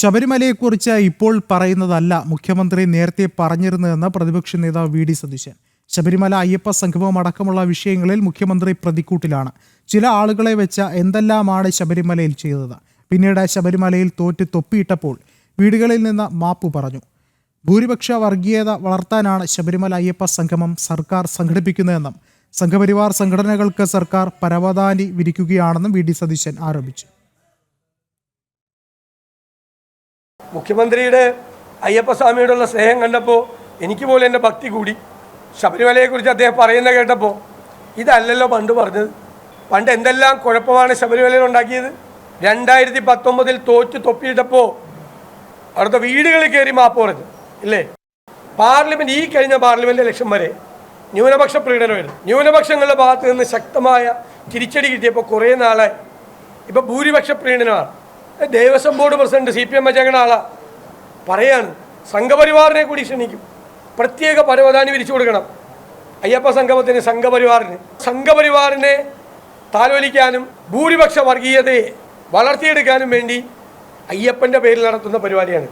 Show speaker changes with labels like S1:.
S1: ശബരിമലയെക്കുറിച്ച് ഇപ്പോൾ പറയുന്നതല്ല മുഖ്യമന്ത്രി നേരത്തെ പറഞ്ഞിരുന്നതെന്ന് പ്രതിപക്ഷ നേതാവ് വി ഡി സതീശൻ. ശബരിമല അയ്യപ്പ സംഗമം അടക്കമുള്ള വിഷയങ്ങളിൽ മുഖ്യമന്ത്രി പ്രതിക്കൂട്ടിലാണ്. ചില ആളുകളെ വെച്ച എന്തെല്ലാമാണ് ശബരിമലയിൽ ചെയ്തത്? പിന്നീട് ശബരിമലയിൽ തോറ്റ് തൊപ്പിയിട്ടപ്പോൾ വീടുകളിൽ നിന്ന് മാപ്പു പറഞ്ഞു. ഭൂരിപക്ഷ വർഗീയത വളർത്താനാണ് ശബരിമല അയ്യപ്പ സംഗമം സർക്കാർ സംഘടിപ്പിക്കുന്നതെന്നും സംഘപരിവാർ സംഘടനകൾക്ക് സർക്കാർ പരവതാനി വിരിക്കുകയാണെന്നും വി ഡി സതീശൻ ആരോപിച്ചു.
S2: മുഖ്യമന്ത്രിയുടെ അയ്യപ്പസ്വാമിയോടുള്ള സ്നേഹം കണ്ടപ്പോൾ എനിക്ക് പോലും എന്റെ ഭക്തി കൂടി. ശബരിമലയെക്കുറിച്ച് അദ്ദേഹം പറയുന്ന കേട്ടപ്പോൾ ഇതല്ലല്ലോ പണ്ട് പറഞ്ഞത്. പണ്ട് എന്തെല്ലാം കുഴപ്പമാണ് ശബരിമലയിൽ ഉണ്ടാക്കിയത്? രണ്ടായിരത്തി പത്തൊമ്പതിൽ തോറ്റ് തൊപ്പിയിട്ടപ്പോൾ അവിടുത്തെ വീടുകളിൽ കയറി മാപ്പ് പറഞ്ഞു ഇല്ലേ? പാർലമെന്റ് ഈ കഴിഞ്ഞ പാർലമെന്റ് ഇലക്ഷൻ വരെ ന്യൂനപക്ഷ പ്രീണനമായിരുന്നു ന്യൂനപക്ഷങ്ങളുടെ ഭാഗത്ത് നിന്ന് ശക്തമായ തിരിച്ചടി കിട്ടിയപ്പോൾ കുറേ നാളായി. ഇപ്പോൾ ഭൂരിപക്ഷ പ്രീണനമാണ് Devaswom board president C P M വെച്ചേക്കണ പറയാണ് സംഘപരിവാറിനെ കൂടി ക്ഷണിക്കും. പ്രത്യേക പരവതാനി വിരിച്ചു കൊടുക്കണം. അയ്യപ്പ സംഗമത്തിന് സംഘപരിവാറിന്. സംഘപരിവാറിനെ താലോലിക്കാനും ഭൂരിപക്ഷ വർഗീയതയെ വളർത്തിയെടുക്കാനും വേണ്ടി അയ്യപ്പന്റെ പേരിൽ നടത്തുന്ന പരിപാടിയാണ്.